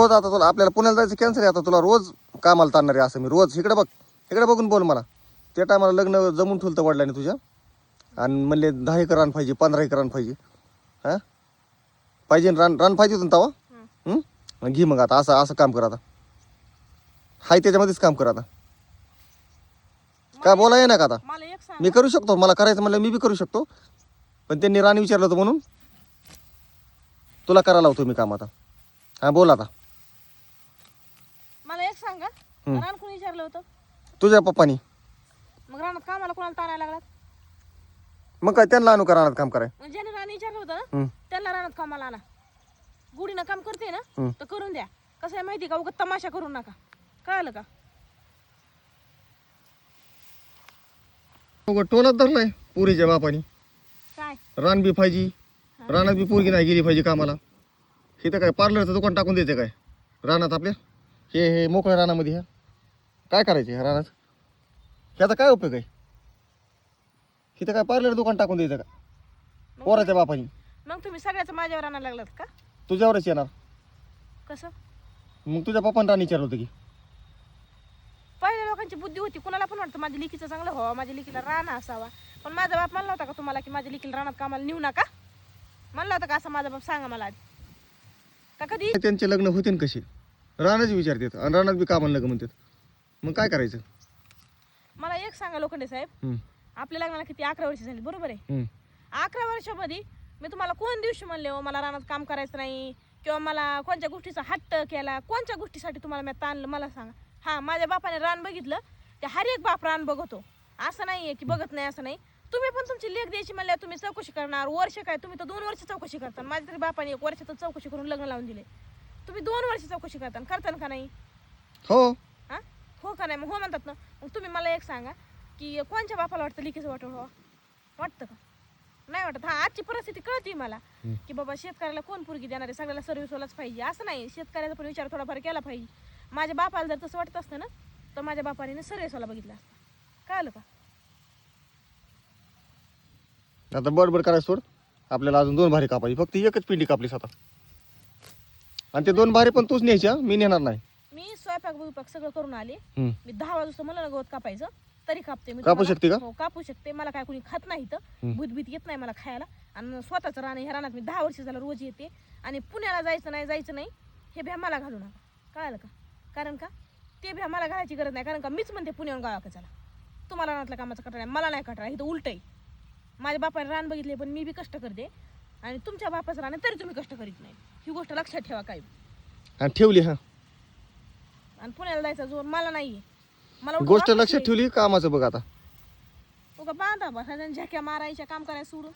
रोज आता तुला आपल्याला पुण्याला जायचं कॅन्सर आहे आता तुला रोज कामाला ताणणार आहे असं मी रोज. इकडे बघ इकडे बघून बोल मला. त्या टायमाला लग्न जमून ठेवलं वडिलांनी तुझ्या. आणि म्हणले दहा एकर रान पाहिजे पंधरा एकर रान पाहिजे. हां? पाहिजे रान रान पाहिजे होतं तवा? मग घे मग आता असं असं काम कर आता. हाय त्याच्यामध्येच काम कर आता. काय बोला ये ना का आता. मी करू शकतो मला करायचं म्हणलं मी बी करू शकतो. पण त्यांनी रान विचारलं होतं म्हणून. तुला करायला लावतो मी काम आता. हां बोल आता. रान कोणी विचारलं होतं? तुझ्या पप्पानी. मग रानात कामाला कोणाला ताणायला लागला? मग काय त्यांना आणू का रानात काम कराय मग ज्याने रान विचारलं होतं हं. त्यांना रानात कामाला आणा. गुढीनं काम करते ना हं. तर करून द्या. कसं आहे माहिती का? उगत तमाशा करू नका. कळालं का? उगा टोलात धरलाय पुरीच्या बापानी. काय? रान बी पाहिजे रानात बी पोरगी नाही गेली पाहिजे कामाला. हे तर काय पार्लरचं दुकान टाकून द्यायचं काय? रानात आपल्या? हे हे मोकळ्या रानामध्ये ह्या काय करायचे ह्या रानात? ह्याचा काय उपयोग आहे? इथं काय पार्लर दुकान टाकून द्यायचं का? पोराच्या बापानी. मग तुम्ही सगळ्याच माझ्यावर आणायला लागलात का? तुझ्यावरच येणार. कसं? मग तुझ्या पप्पाने रान विचारलं होतं की. पहिल्या लोकांची बुद्धी होती. कुणाला पण वाटतं माझ्या लिकीचं चांगलं व्हावं माझ्या लिकीला रान असावा. पण माझा बाप म्हणला होता का तुम्हाला की माझ्या लिकीला रानात कामाला नेऊ नका? म्हणला होता का असं माझा बाप सांगा मला आधी. का कधी? त्यांचे लग्न होते ना कसे? रानाच विचारतात आणि रानात बी कामाला लग्न म्हणतात. मग काय करायचं? मला एक सांगा लोखंडे साहेब. हम्म, आपल्या लग्नाला किती अकरा वर्ष झाली बरोबर आहे? हम्म. अकरा वर्षामध्ये मी तुम्हाला कोण दिवशी म्हणले हो मला रानात काम करायचं नाही? किंवा मला कोणत्या गोष्टीचा हट्ट केला? कोणत्या गोष्टीसाठी तुम्हाला मी ताणलं मला सांगा. हां माझ्या बापाने रान बघितलं. ते हर एक बाप रान बघतो. असं नाही आहे की बघत नाही असं नाही. तुम्ही पण तुमची लेख द्यायची म्हणल्या तुम्ही चौकशी करणार. वर्ष काय? तुम्ही तर दोन वर्ष चौकशी करता. माझ्या तरी बापाने एक वर्षात चौकशी करून लग्न लावून दिले. तुम्ही दोन वर्ष चौकशी करता करता का नाही? हो. हा? हो का नाही? मग हो म्हणतात ना. मग तुम्ही मला एक सांगा की कोणच्या बापाला वाटतं लिकीचं वाटतं हो वाटतं का? नाही वाटत. हा आजची परिस्थिती कळते मला. की बाबा शेतकऱ्याला कोण पुरगी देणार आहे? सगळ्याला सर्व्हिसवालाच पाहिजे. असं नाही. शेतकऱ्याचा पण विचार थोडाफार केला पाहिजे. माझ्या बापाला जर तसं वाटत असतं ना तर माझ्या बापाने सर्व्हिसवाला बघितला असता. कळलं का? आता बडबड करायचं सोड. आपल्याला अजून दोन भारी कापायची. फक्त एकच पिंडी कापलीस आता. आणि ते दोन भारी पण तूच न्यायच्या मी नेणार नाही. मी स्वयंपाक बिपाक सगळं करून आले. हम्म. मी दहा वाजता मला ना गवत कापायचं तरी कापते मी. कापू तुम्हाला- शकते का? हो कापू शकते. मला काय कोणी खात नाही तर हम्म. भूतभीत येत नाही मला खायला. आणि स्वतःचं रान आहे, ह्या रानात मी दहा वर्ष झालं रोज येते. आणि पुण्याला जायचं नाही जायचं नाही हे भ्या मला घालू नका. कळालं का? कारण का? ते भ्या मला घालायची गरज नाही. कारण का? मीच म्हणते पुण्याहून गावाकडे चला. तुम्हाला रानातल्या कामाचा कटाळा आहे मला नाही कटाळा इथं उलट आहे माझ्या बापाने रान बघितले पण मी बी कष्ट करते. आणि तुमच्या बापाचं आहे तरी तुम्ही कष्ट करीत नाही ही गोष्ट लक्षात ठेवा काय आणि ठेवली हा आणि पुण्याला जायचा जोर मला नाहीये मला गोष्ट वापस लक्षात यायचं. ठेवली कामाचं बघ आता उगा बांधा बसायचं आणि झ्याक्या मारायच्या काम करायचं सोडून